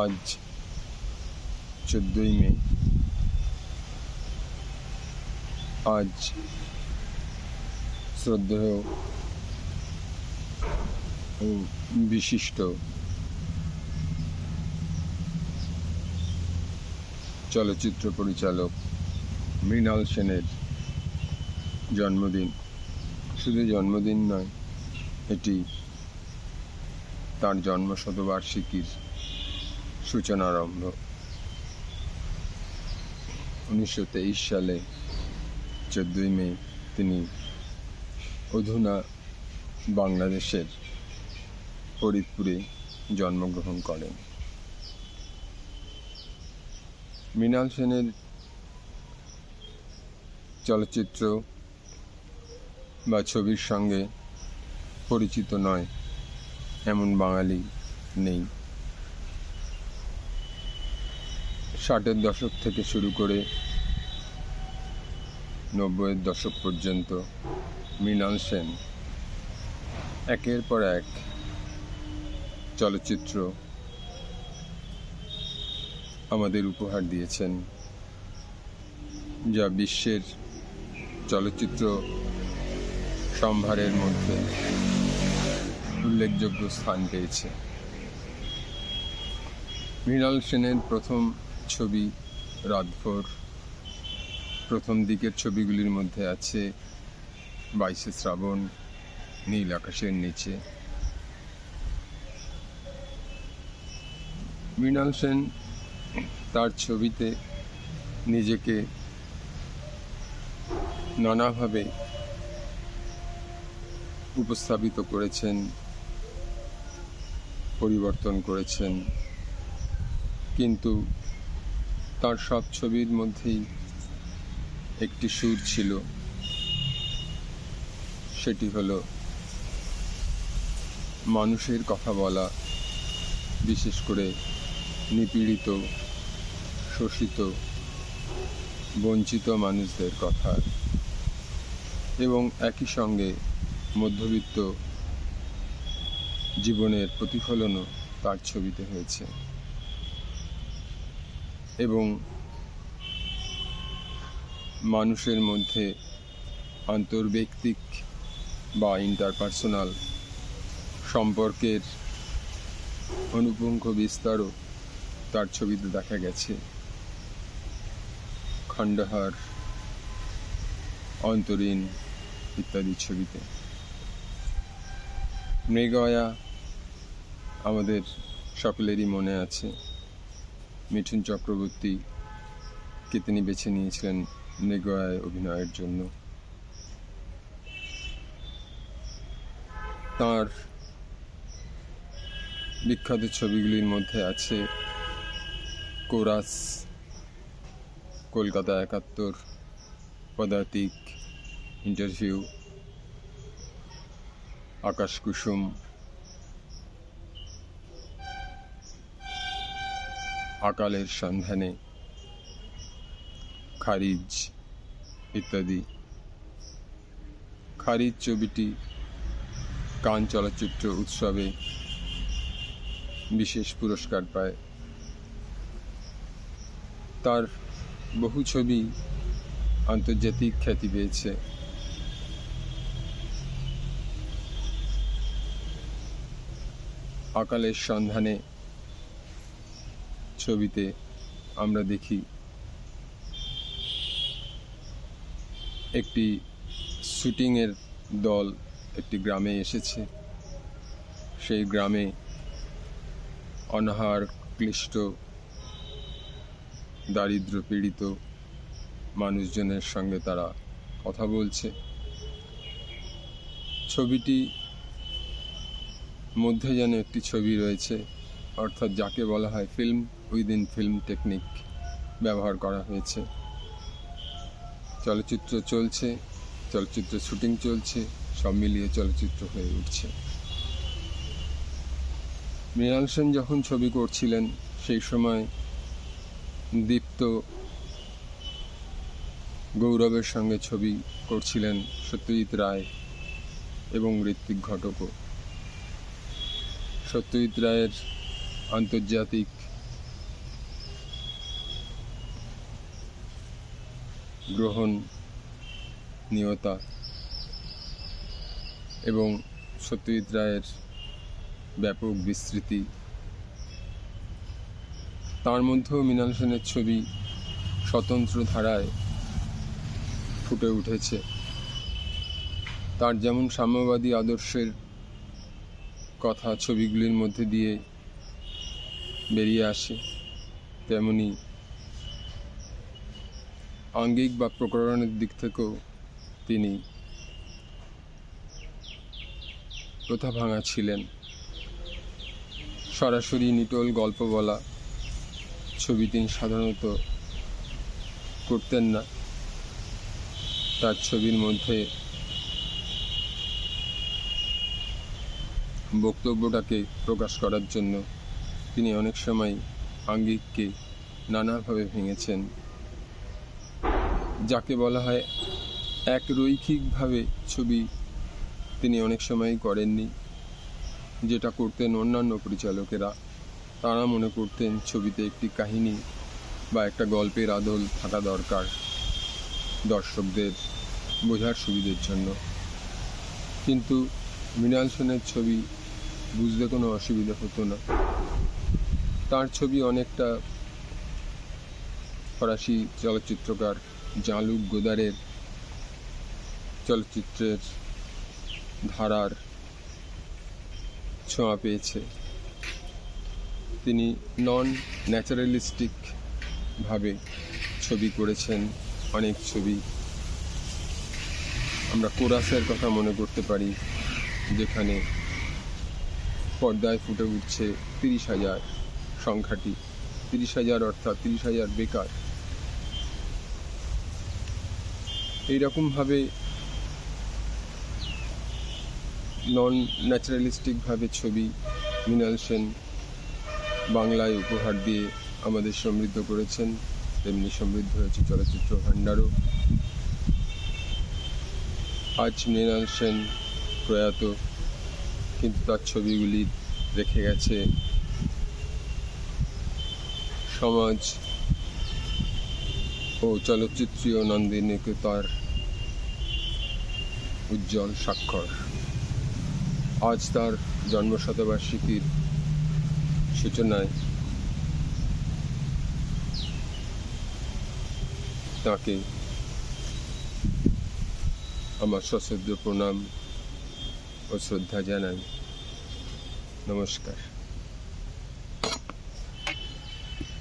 আজ চোদ্দোই মে। আজ শ্রদ্ধেয় ও বিশিষ্ট চলচ্চিত্র পরিচালক মৃণাল সেনের জন্মদিন। শুধু জন্মদিন নয়, এটি তার জন্ম শতবার্ষিকীর সূচনারম্ভ উনিশশো তেইশ সালে চোদ্দই মে তিনি অধুনা বাংলাদেশের ফরিদপুরে জন্মগ্রহণ করেন। মৃণাল সেনের চলচ্চিত্র বা ছবির সঙ্গে পরিচিত নয়, এমন বাঙালি নেই। ষাটের দশক থেকে শুরু করে নব্বইয়ের দশক পর্যন্ত মৃণাল সেন একের পর এক চলচ্চিত্র আমাদের উপহার দিয়েছেন, যা বিশ্বের চলচ্চিত্র সম্ভারের মধ্যে উল্লেখযোগ্য স্থান পেয়েছে। মৃণাল সেনের প্রথম ছবি রাতভর প্রথম দিকের ছবিগুলির মধ্যে আছে বাইশে শ্রাবণ, নীল আকাশের নিচে। মৃণাল সেন তার ছবিতে নিজেকে নানাভাবে উপস্থাপিত করেছেন, পরিবর্তন করেছেন। কিন্তু তার সব ছবির মধ্যেই একটি সুর ছিল। সেটি হলো, মানুষের কথা বলা, বিশেষ করে নিপীড়িত, শোষিত, বঞ্চিত মানুষদের কথা। এবং একই সঙ্গে মধ্যবিত্ত জীবনের প্রতিফলনও তার ছবিতে হয়েছে। এবং মানুষের মধ্যে আন্তর্ব্যক্তিক বা ইন্টারপার্সোনাল সম্পর্কের অনুপুঙ্খ বিস্তারও তার ছবিতে দেখা গেছে। খণ্ডহার, অন্তরীণ ইত্যাদি ছবিতে। মৃগয়া আমাদের সকলেরই মনে আছে। মিঠুন চক্রবর্তীকে তিনি বেছে নিয়েছিলেন মৃগয়ায় অভিনয়ের জন্য। তার বিখ্যাত ছবিগুলির মধ্যে আছে কোরাস, কলকাতা একাত্তর, পদাতিক ইন্টারভিউ, আকাশ কুসুম আকালের সন্ধানে খারিজ ইত্যাদি। খারিজ ছবিটি কান চলচ্চিত্র উৎসবে বিশেষ পুরস্কার পায়। তার বহু ছবি আন্তর্জাতিক খ্যাতি পেয়েছে। আকালের সন্ধানে ছবিতে আমরা দেখি একটি শুটিংয়ের দল একটি গ্রামে এসেছে। সেই গ্রামে অনাহার, ক্লিষ্ট, দারিদ্র পীড়িত মানুষজনের সঙ্গে তারা কথা বলছে। ছবিটি মধ্যে যেন একটি ছবি রয়েছে। অর্থাৎ যাকে বলা হয় ফিল্ম উইদিন ফিল্ম টেকনিক ব্যবহার করা হয়েছে। চলচ্চিত্র চলছে, চলচ্চিত্র শুটিং চলছে, সব মিলিয়ে চলচ্চিত্র হয়ে উঠছে। মৃণাল সেন যখন ছবি করছিলেন, সেই সময় দীপ্ত গৌরবের সঙ্গে ছবি করছিলেন সত্যজিৎ রায় এবং ঋত্বিক ঘটকও। সত্যজিৎ রায়ের আন্তর্জাতিক। গ্রহণ নিয়তা এবং সত্যজিৎ রায়ের ব্যাপক বিস্তৃতি। তার মধ্যেও মৃণাল সেনের ছবি স্বতন্ত্র ধারায় ফুটে উঠেছে। তার যেমন সাম্যবাদী আদর্শের কথা ছবিগুলির মধ্যে দিয়ে বেরিয়ে আসে, তেমনি আঙ্গিক বা প্রকরণের দিক থেকেও তিনি প্রথা ভাঙা ছিলেন সরাসরি নিটোল গল্প বলা ছবি তিনি সাধারণত করতেন না। তার ছবির মধ্যে বক্তব্যটাকে প্রকাশ করার জন্য তিনি অনেক সময় আঙ্গিককে নানাভাবে ভেঙেছেন। যাকে বলা হয় এক রৈখিকভাবে ছবি তিনি অনেক সময়ই করেননি, যেটা করতেন অন্যান্য পরিচালকেরা। তারা মনে করতেন ছবিতে একটি কাহিনী বা একটা গল্পের আদল থাকা দরকার দর্শকদের বোঝার সুবিধের জন্য। কিন্তু মৃণাল সেনের ছবি বুঝতে কোনো অসুবিধা হতো না। তার ছবি অনেকটা ফরাসি চলচ্চিত্রকার জালুক গোদারের চলচ্চিত্রের ধারার ছোঁয়া পেয়েছে। তিনি নন ন্যাচারালিস্টিক ভাবে ছবি করেছেন, অনেক ছবি। আমরা কোরাসের কথা মনে করতে পারি, যেখানে পর্দায় ফুটে উঠছে তিরিশ হাজার সংখ্যাটি তিরিশ হাজার অর্থাৎ তিরিশ হাজার বেকার। এইরকমভাবে নন ন্যাচারালিস্টিকভাবে ছবি মৃণাল সেন বাংলায় উপহার দিয়ে আমাদের সমৃদ্ধ করেছেন, তেমনি সমৃদ্ধ হয়েছে চলচ্চিত্র ভাণ্ডারও। আজ মৃণাল সেন প্রয়াত, কিন্তু তার ছবিগুলি রেখে গেছে সমাজ ও চলচ্চিত্রীয় নন্দিনীকে তার উজ্জ্বল স্বাক্ষর। আজ তার জন্মশতবার্ষিকীর সূচনায় তাকে আমার সশ্রদ্ধ প্রণাম ও শ্রদ্ধা জানাই। নমস্কার।